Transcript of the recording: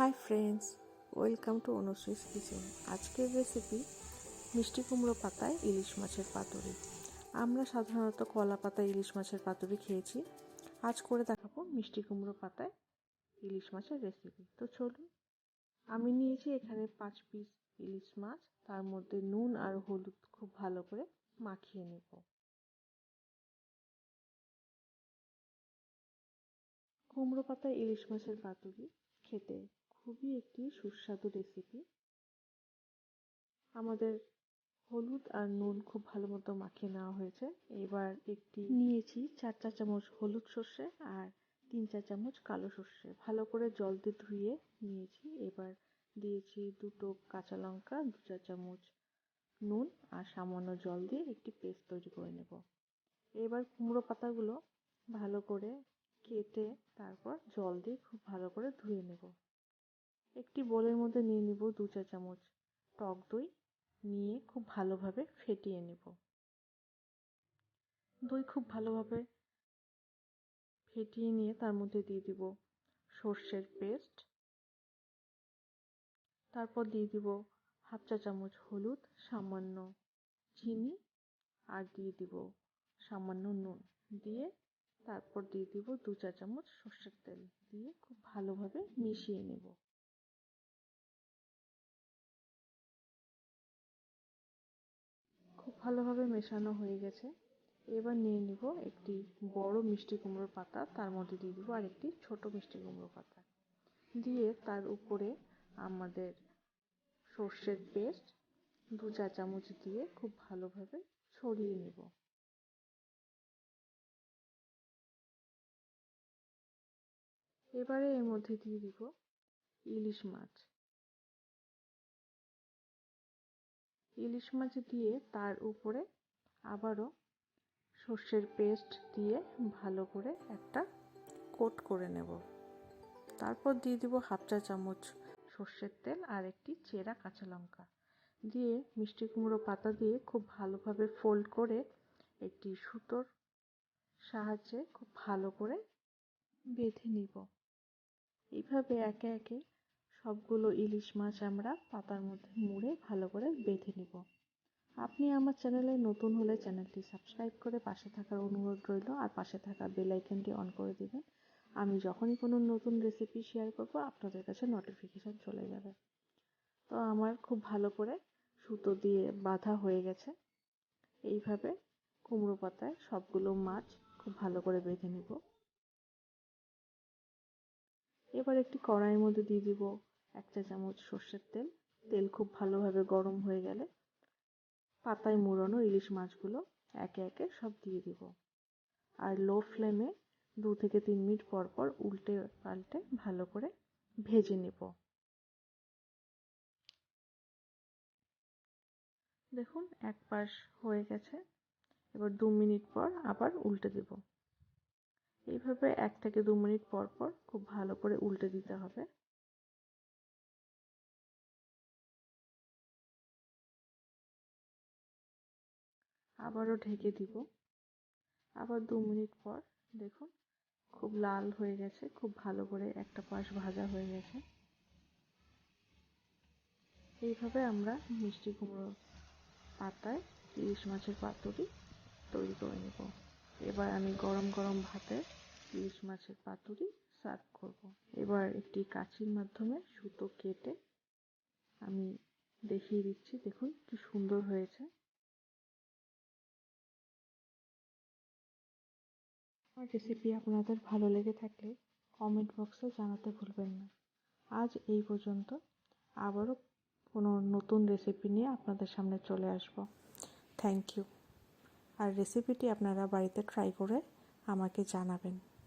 Hi friends, welcome to Anushree's kitchen. আজকের recipe মিষ্টি কুমড়ো পাতায় ইলিশ মাছের পাতুরি। আমরা সাধারণত কলা পাতায় ইলিশ মাছের পাতুরি খেয়েছি। আজ করে দেখাবো মিষ্টি কুমড়ো পাতায় ইলিশ মাছের রেসিপি তো চলুন, আমি নিয়েছি এখানে পাঁচ পিস ইলিশ মাছ। তার মধ্যে নুন আর হলুদ খুব ভালো করে মাখিয়ে নেব। কুমড়ো পাতায় ইলিশ মাছের পাতুরি খেতে খুবই একটি সুস্বাদু রেসিপি আমাদের হলুদ আর নুন খুব ভালো মতো মাখিয়ে নেওয়া হয়েছে। এবার একটি নিয়েছি চার চা চামচ হলুদ সর্ষে আর তিন চা চামচ কালো সর্ষে। ভালো করে জল দিয়ে ধুয়ে নিয়েছি। এবার দিয়েছি দুটো কাঁচা লঙ্কা, দু চা চামচ নুন আর সামান্য জল দিয়ে একটি পেস্ট তৈরি করে নেব। এবার কুমড়ো পাতাগুলো ভালো করে কেটে তারপর জল দিয়ে খুব ভালো করে ধুয়ে নেব। একটি বোলের মধ্যে নিয়ে নিব দু চা চামচ টক দই, নিয়ে খুব ভালোভাবে ফেটিয়ে নেব। দই খুব ভালোভাবে ফেটিয়ে নিয়ে তার মধ্যে দিয়ে দিব সর্ষের পেস্ট। তারপর দিয়ে দিব হাফ চা চামচ হলুদ, সামান্য চিনি আর দিয়ে দিব সামান্য নুন। দিয়ে তারপর দিয়ে দিব দু চা চামচ সর্ষের তেল। দিয়ে খুব ভালোভাবে মিশিয়ে নেব। ভালোভাবে মেশানো হয়ে গেছে। এবার নিয়ে নিব একটি বড় মিষ্টি কুমড়োর পাতা, তার মধ্যে দিয়ে দিব আর একটি ছোট মিষ্টি কুমড়ো পাতা। দিয়ে তার উপরে আমাদের সর্ষের পেস্ট দু চা চামচ দিয়ে খুব ভালোভাবে ছড়িয়ে নেব। এবারে এর মধ্যে দিয়ে দিব ইলিশ মাছ। ইলিশ মাছ দিয়ে তার উপরে আবারও সর্ষের পেস্ট দিয়ে ভালো করে একটা কোট করে নেব। তারপর দিয়ে দিব হাফ চা চামচ সর্ষের তেল আর একটি চেরা কাঁচা লঙ্কা। দিয়ে মিষ্টি কুমড়ো পাতা দিয়ে খুব ভালোভাবে ফোল্ড করে একটি সুতোর সাহায্যে খুব ভালো করে বেঁধে নিব। এইভাবে একে একে সবগুলো ইলিশ মাছ আমরা পাতার মধ্যে মুড়ে ভালো করে বেঁধে নিব। আপনি আমার চ্যানেলে নতুন হলে চ্যানেলটি সাবস্ক্রাইব করে পাশে থাকার অনুরোধ রইল আর পাশে থাকা বেল আইকনটি অন করে দিবেন। আমি যখনই কোনো নতুন রেসিপি শেয়ার করব, আপনাদের কাছে নোটিফিকেশান চলে যাবে। তো আমার খুব ভালো করে সুতো দিয়ে বাঁধা হয়ে গেছে। এইভাবে কুমড়ো পাতায় সবগুলো মাছ খুব ভালো করে বেঁধে নিব। এবার একটি কড়াইয়ের মধ্যে দিয়ে দিব এক চা চামচ সর্ষের তেল। তেল খুব ভালোভাবে গরম হয়ে গেলে পাতায় মুড়ানো ইলিশ মাছগুলো একে একে সব দিয়ে দিব। আর লো ফ্লেমে দু থেকে তিন মিনিট পর পর উল্টে পাল্টে ভালো করে ভেজে নেব। দেখুন, এক পাশ হয়ে গেছে। এবার দু মিনিট পর আবার উল্টে দেব। এইভাবে এক থেকে দু মিনিট পর পর খুব ভালো করে উল্টে দিতে হবে। আবারও ঢেকে দিব। আবার দু মিনিট পর, দেখুন, খুব লাল হয়ে গেছে, খুব ভালো করে একটা পাশ ভাজা হয়ে গেছে। এইভাবে আমরা মিষ্টি কুমড়ো পাতায় ইলিশ মাছের পাতুরি তৈরি করে নেব। এবার আমি গরম গরম ভাতে ইলিশ মাছের পাতুরি সার্ভ করব। এবার একটি কাঁচির মাধ্যমে সুতো কেটে আমি দেখিয়ে দিচ্ছি। দেখুন কি সুন্দর হয়েছে। আমার রেসিপি আপনাদের ভালো লেগে থাকলে কমেন্ট বক্সে জানাতে ভুলবেন না। আজ এই পর্যন্ত। আবারও কোনো নতুন রেসিপি নিয়ে আপনাদের সামনে চলে আসব। থ্যাংক ইউ আর রেসিপিটি আপনারা বাড়িতে ট্রাই করে আমাকে জানাবেন।